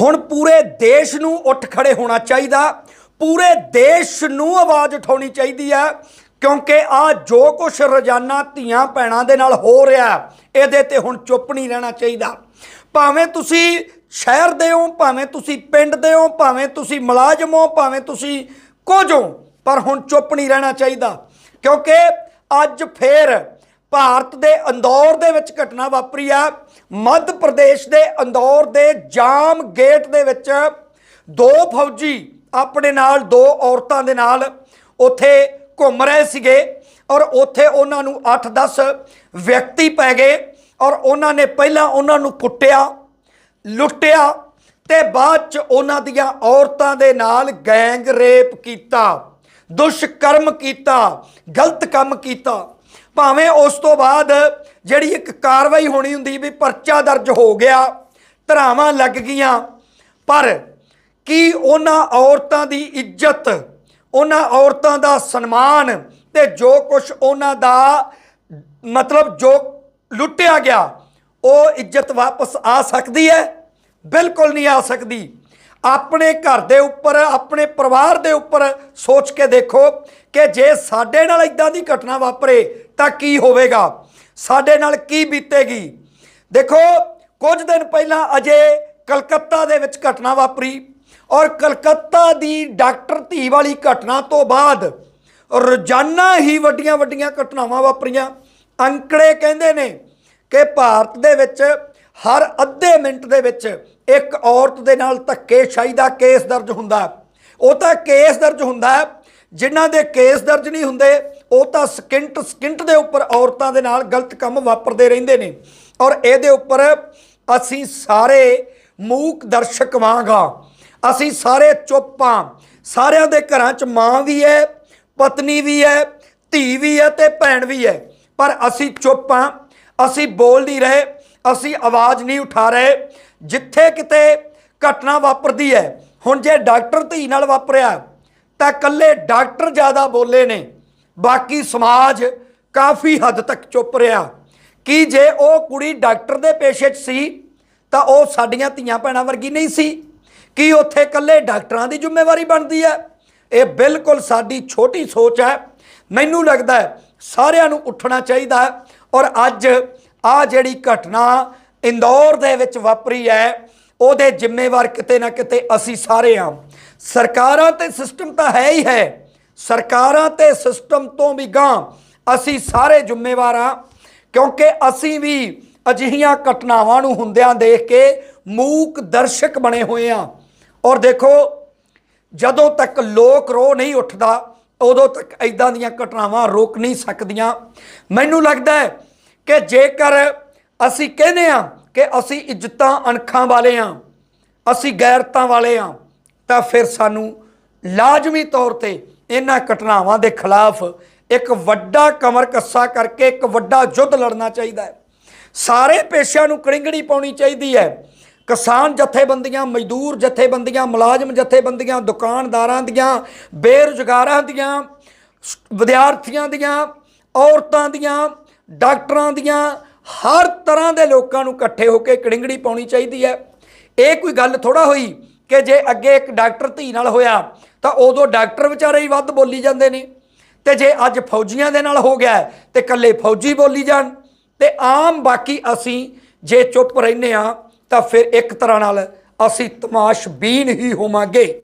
ਹੁਣ ਪੂਰੇ ਦੇਸ਼ ਨੂੰ ਉੱਠ ਖੜੇ ਹੋਣਾ ਚਾਹੀਦਾ। ਪੂਰੇ ਦੇਸ਼ ਨੂੰ ਆਵਾਜ਼ ਉਠਾਉਣੀ ਚਾਹੀਦੀ ਹੈ, ਕਿਉਂਕਿ ਆ ਜੋ ਕੁਝ ਰੋਜ਼ਾਨਾ ਧੀਆਂ ਭੈਣਾਂ ਦੇ ਨਾਲ ਹੋ ਰਿਹਾ, ਇਹਦੇ ਤੇ ਹੁਣ ਚੁੱਪ ਨਹੀਂ ਰਹਿਣਾ ਚਾਹੀਦਾ। ਭਾਵੇਂ ਤੁਸੀਂ ਸ਼ਹਿਰ ਦੇ ਹੋ, ਭਾਵੇਂ ਤੁਸੀਂ ਪਿੰਡ ਦੇ ਹੋ, ਭਾਵੇਂ ਤੁਸੀਂ ਮੁਲਾਜ਼ਮ ਹੋ, ਭਾਵੇਂ ਤੁਸੀਂ ਕੁਝ ਹੋ, ਪਰ ਹੁਣ ਚੁੱਪ ਨਹੀਂ ਰਹਿਣਾ ਚਾਹੀਦਾ। ਕਿਉਂਕਿ ਅੱਜ ਫੇਰ ਭਾਰਤ ਦੇ ਅੰਦੌਰ ਦੇ ਵਿੱਚ ਘਟਨਾ ਵਾਪਰੀ ਆ। ਮੱਧ ਪ੍ਰਦੇਸ਼ ਦੇ ਅੰਦੌਰ ਦੇ ਜਾਮ ਗੇਟ ਦੇ ਵਿੱਚ ਦੋ ਫੌਜੀ ਆਪਣੇ ਨਾਲ, ਦੋ ਔਰਤਾਂ ਦੇ ਨਾਲ ਉੱਥੇ ਘੁੰਮ ਰਹੇ ਸੀਗੇ ਔਰ ਉੱਥੇ ਉਹਨਾਂ ਨੂੰ 8-10 ਵਿਅਕਤੀ ਪੈ ਗਏ ਔਰ ਉਹਨਾਂ ਨੇ ਪਹਿਲਾਂ ਉਹਨਾਂ ਨੂੰ ਕੁੱਟਿਆ, ਲੁੱਟਿਆ ਤੇ ਬਾਅਦ ਚ ਉਹਨਾਂ ਦੀਆਂ ਔਰਤਾਂ ਦੇ ਨਾਲ ਗੈਂਗ ਰੇਪ ਕੀਤਾ, ਦੁਸ਼ਕਰਮ ਕੀਤਾ, ਗਲਤ ਕੰਮ ਕੀਤਾ। ਭਾਵੇਂ ਉਸ ਤੋਂ ਬਾਅਦ ਜਿਹੜੀ ਇੱਕ ਕਾਰਵਾਈ ਹੋਣੀ ਹੁੰਦੀ ਵੀ ਪਰਚਾ ਦਰਜ ਹੋ ਗਿਆ, ਧਰਾਵਾਂ ਲੱਗ ਗਈਆਂ, ਪਰ ਕੀ ਉਹਨਾਂ ਔਰਤਾਂ ਦੀ ਇੱਜ਼ਤ, ਉਹਨਾਂ ਔਰਤਾਂ ਦਾ ਸਨਮਾਨ ਤੇ ਜੋ ਕੁਝ ਉਹਨਾਂ ਦਾ ਮਤਲਬ ਜੋ ਲੁੱਟਿਆ ਗਿਆ, ਉਹ ਇੱਜ਼ਤ ਵਾਪਸ ਆ ਸਕਦੀ ਹੈ? ਬਿਲਕੁਲ ਨਹੀਂ ਆ ਸਕਦੀ। ਆਪਣੇ ਘਰ ਦੇ ਉੱਪਰ, ਆਪਣੇ ਪਰਿਵਾਰ ਦੇ ਉੱਪਰ ਸੋਚ ਕੇ ਦੇਖੋ ਕਿ ਜੇ ਸਾਡੇ ਨਾਲ ਇਦਾਂ ਦੀ ਘਟਨਾ ਵਾਪਰੇ ਤਾਂ ਕੀ ਹੋਵੇਗਾ? ਸਾਡੇ ਨਾਲ ਕੀ ਬੀਤੇਗੀ? ਦੇਖੋ, ਕੁਝ ਦਿਨ ਪਹਿਲਾਂ ਅਜੇ ਕਲਕੱਤਾ ਦੇ ਵਿੱਚ ਘਟਨਾ ਵਾਪਰੀ ਔਰ ਕਲਕੱਤਾ ਦੀ ਡਾਕਟਰ ਧੀ ਵਾਲੀ ਘਟਨਾ ਤੋਂ ਬਾਅਦ ਰੋਜ਼ਾਨਾ ਹੀ ਵੱਡੀਆਂ ਵੱਡੀਆਂ ਘਟਨਾਵਾਂ ਵਾਪਰੀਆਂ। ਅੰਕੜੇ ਕਹਿੰਦੇ ਨੇ ਕਿ ਭਾਰਤ ਦੇ ਵਿੱਚ ਹਰ ਅੱਧੇ ਮਿੰਟ ਦੇ ਵਿੱਚ ਇੱਕ ਔਰਤ ਦੇ ਨਾਲ ਧੱਕੇਸ਼ਾਹੀ ਦਾ ਕੇਸ ਦਰਜ ਹੁੰਦਾ। ਉਹ ਤਾਂ ਕੇਸ ਦਰਜ ਹੁੰਦਾ ਹੈ, ਜਿਨ੍ਹਾਂ ਦੇ ਕੇਸ ਦਰਜ ਨਹੀਂ ਹੁੰਦੇ ਉਹ ਤਾਂ ਸਕਿੰਟ ਸਕਿੰਟ ਦੇ ਉੱਪਰ ਔਰਤਾਂ ਦੇ ਨਾਲ ਗਲਤ ਕੰਮ ਵਾਪਰਦੇ ਰਹਿੰਦੇ ਨੇ। ਔਰ ਇਹਦੇ ਉੱਪਰ ਅਸੀਂ ਸਾਰੇ ਮੂਕ ਦਰਸ਼ਕ ਵਾਂਗਾ ਅਸੀਂ ਸਾਰੇ ਚੁੱਪਾਂ ਸਾਰਿਆਂ ਦੇ ਘਰਾਂ 'ਚ ਮਾਂ ਵੀ ਹੈ ਪਤਨੀ ਵੀ ਹੈ ਧੀ ਵੀ ਹੈ ਤੇ ਭੈਣ ਵੀ ਹੈ। ਪਰ ਅਸੀਂ ਚੁੱਪ ਹਾਂ। ਅਸੀਂ ਬੋਲ ਨਹੀਂ ਰਹੇ। ਅਸੀਂ ਆਵਾਜ਼ ਨਹੀਂ ਉਠਾ ਰਹੇ, ਜਿੱਥੇ ਕਿਤੇ ਘਟਨਾ ਵਾਪਰਦੀ ਹੈ। ਹੁਣ ਜੇ ਡਾਕਟਰ ਧੀ ਨਾਲ ਵਾਪਰਿਆ, ਤਾਂ ਕੱਲੇ ਡਾਕਟਰ ਜ਼ਿਆਦਾ ਬੋਲੇ ਨੇ। ਬਾਕੀ ਸਮਾਜ ਕਾਫੀ ਹੱਦ ਤੱਕ ਚੁੱਪ ਰਿਹਾ। ਕਿ ਜੇ ਉਹ ਕੁੜੀ ਡਾਕਟਰ ਦੇ ਪੇਸ਼ੇ 'ਚ ਸੀ, ਤਾਂ ਉਹ ਸਾਡੀਆਂ ਧੀਆਂ ਭੈਣਾਂ ਵਰਗੀ ਨਹੀਂ ਸੀ? ਕੀ ਉੱਥੇ ਕੱਲੇ ਡਾਕਟਰਾਂ ਦੀ ਜ਼ਿੰਮੇਵਾਰੀ ਬਣਦੀ ਹੈ? ਇਹ ਬਿਲਕੁਲ ਸਾਡੀ ਛੋਟੀ ਸੋਚ ਹੈ। ਮੈਨੂੰ ਲੱਗਦਾ ਸਾਰਿਆਂ ਨੂੰ ਉੱਠਣਾ ਚਾਹੀਦਾ ਔਰ ਅੱਜ ਆ ਜਿਹੜੀ ਘਟਨਾ ਇੰਦੌਰ ਦੇ ਵਿੱਚ ਵਾਪਰੀ ਹੈ, ਉਹਦੇ ਜ਼ਿੰਮੇਵਾਰ ਕਿਤੇ ਨਾ ਕਿਤੇ ਅਸੀਂ ਸਾਰੇ ਹਾਂ। ਸਰਕਾਰਾਂ ਤੇ ਸਿਸਟਮ ਤਾਂ ਹੈ ਹੀ ਹੈ। ਸਰਕਾਰਾਂ ਤੇ ਸਿਸਟਮ ਤੋਂ ਵੀ ਗਾਂ ਅਸੀਂ ਸਾਰੇ ਜ਼ਿੰਮੇਵਾਰ ਹਾਂ, ਕਿਉਂਕਿ ਅਸੀਂ ਵੀ ਅਜਿਹੀਆਂ ਘਟਨਾਵਾਂ ਨੂੰ ਹੁੰਦਿਆਂ ਦੇਖ ਕੇ ਮੂਕ ਦਰਸ਼ਕ ਬਣੇ ਹੋਏ ਹਾਂ। ਔਰ ਦੇਖੋ, ਜਦੋਂ ਤੱਕ ਲੋਕ ਰੋ ਨਹੀਂ ਉੱਠਦਾ, ਉਦੋਂ ਤੱਕ ਐਦਾਂ ਦੀਆਂ ਘਟਨਾਵਾਂ ਰੋਕ ਨਹੀਂ ਸਕਦੀਆਂ। ਮੈਨੂੰ ਲੱਗਦਾ ਹੈ ਕਿ ਜੇਕਰ ਅਸੀਂ ਕਹਿੰਦੇ ਆ ਕਿ ਅਸੀਂ ਇੱਜ਼ਤਾਂ ਅਣਖਾਂ ਵਾਲੇ ਆ ਅਸੀਂ ਗੈਰਤਾਂ ਵਾਲੇ ਆ ਤਾਂ ਫਿਰ ਸਾਨੂੰ ਲਾਜ਼ਮੀ ਤੌਰ ਤੇ ਇਹਨਾਂ ਘਟਨਾਵਾਂ ਦੇ ਖਿਲਾਫ ਇੱਕ ਵੱਡਾ ਕਮਰ ਕੱਸਾ ਕਰਕੇ ਇੱਕ ਵੱਡਾ ਯੁੱਧ ਲੜਨਾ ਚਾਹੀਦਾ ਹੈ। ਸਾਰੇ ਪੇਸ਼ਿਆਂ ਨੂੰ ਕੜਿੰਗਣੀ ਪਾਉਣੀ ਚਾਹੀਦੀ ਹੈ। ਕਿਸਾਨ ਜਥੇਬੰਦੀਆਂ, ਮਜ਼ਦੂਰ ਜਥੇਬੰਦੀਆਂ, ਮੁਲਾਜ਼ਮ ਜਥੇਬੰਦੀਆਂ, ਦੁਕਾਨਦਾਰਾਂ ਦੀਆਂ, ਬੇਰੁਜ਼ਗਾਰਾਂ ਦੀਆਂ, ਵਿਦਿਆਰਥੀਆਂ ਦੀਆਂ, ਔਰਤਾਂ ਦੀਆਂ ਡਾਕਟਰਾਂ ਦੀਆਂ ਹਰ ਤਰ੍ਹਾਂ ਦੇ ਲੋਕਾਂ ਨੂੰ ਇਕੱਠੇ ਹੋ ਕੇ ਕੜਿੰਗੜੀ ਪਾਉਣੀ ਚਾਹੀਦੀ ਹੈ। ਇਹ ਕੋਈ ਗੱਲ ਥੋੜਾ ਹੋਈ ਕਿ ਜੇ ਅੱਗੇ ਇੱਕ ਡਾਕਟਰ ਧੀ ਨਾਲ ਹੋਇਆ ਤਾਂ ਉਦੋਂ ਡਾਕਟਰ ਵਿਚਾਰੇ ਹੀ ਵੱਧ ਬੋਲੀ ਜਾਂਦੇ ਨੇ। ਤੇ ਜੇ ਅੱਜ ਫੌਜੀਆਂ ਦੇ ਨਾਲ ਹੋ ਗਿਆ ਹੈ, ਤੇ ਇਕੱਲੇ ਫੌਜੀ ਬੋਲੀ ਜਾਣ। ਤੇ ਆਮ ਬਾਕੀ ਅਸੀਂ ਜੇ ਚੁੱਪ ਰਹਿੰਦੇ ਆ ਤਾਂ ਫਿਰ ਇੱਕ ਤਰ੍ਹਾਂ ਨਾਲ ਅਸੀਂ ਤਮਾਸ਼ਬੀਨ ਹੀ ਹੋਵਾਂਗੇ।